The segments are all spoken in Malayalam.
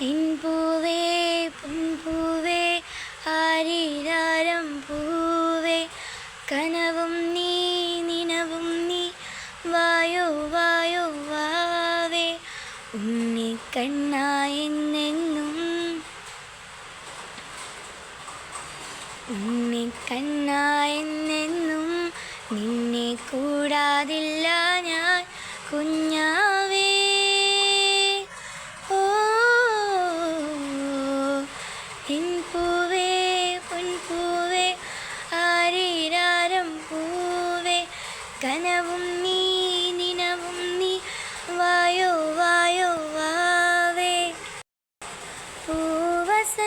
പൂവേ പൂവേ ആരിരാരം പൂവേ. കനവും നീ നിനവും നീ വായോ വായോ വാവേ. ഉണ്ണിക്കണ്ണായെന്നെന്നും ഉണ്ണിക്കണ്ണായെന്നെന്നും നിന്നെ കൂടാതില്ല ഞാൻ. കുഞ്ഞാവേ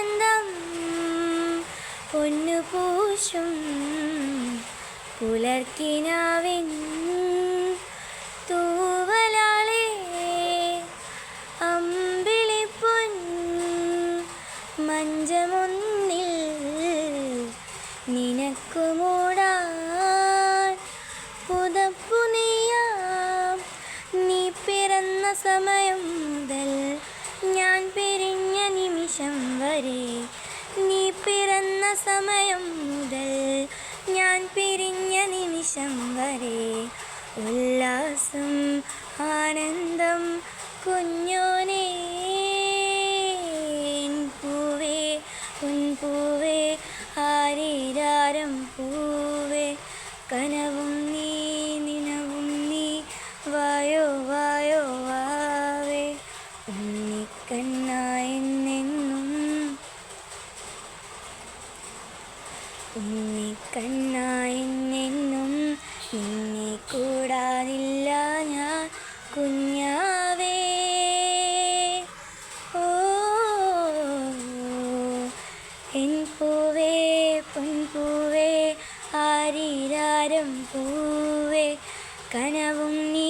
പൂവസന്തം പൊന്നു പൂശും പുലർക്കിനാവിൻ തൂവലാളേ അമ്പിളിപ്പൊൻ മഞ്ചമൊന്നിൽ നിനക്കു മൂടാൻ പുതപ്പു നീ പിറന്ന സമയം മുതൽ ഞാൻ പിരിഞ്ഞ നിമിഷം വരെ നീ പിറന്ന സമയം മുതൽ ഞാൻ പിരിഞ്ഞ നിമിഷം വരെ ഉല്ലാസം ആനന്ദം കുഞ്ഞോനെ പൂവേ പൂവേ ആരീരാരം പൂവേ കനവും നീ നിനവും നീ വായോ വായോ വാവേ ഉണ്ണിക്കണ്ണായെന്നെന്നും ഉണ്ണിക്കണ്ണായെന്നെന്നും നിന്നെ കൂടാതില്ല ഞാൻ കുഞ്ഞാവേ. ഓ എൻ പൂവേ പൊൻപൂവേ ആരീരാരം പൂവേ കനവും നീ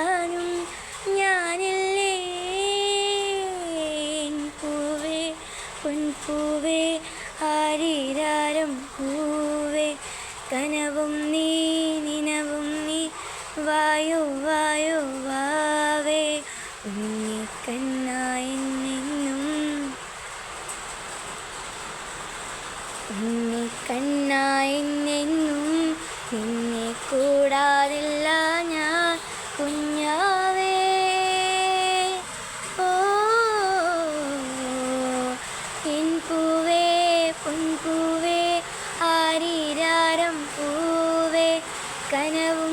മാറ്റാനും ഞാനില്ലേ? പൂവേ പൊൻപൂവേ ആരീരാരം പൂവേ. കനവും നീ നിനവും നീ വായോ വായോ വാവേ. ഉണ്ണിക്കണ്ണായെന്നെന്നും ഉണ്ണിക്കണ്ണായെന്നെന്നും നിന്നെ കൂടാതില്ല കനവും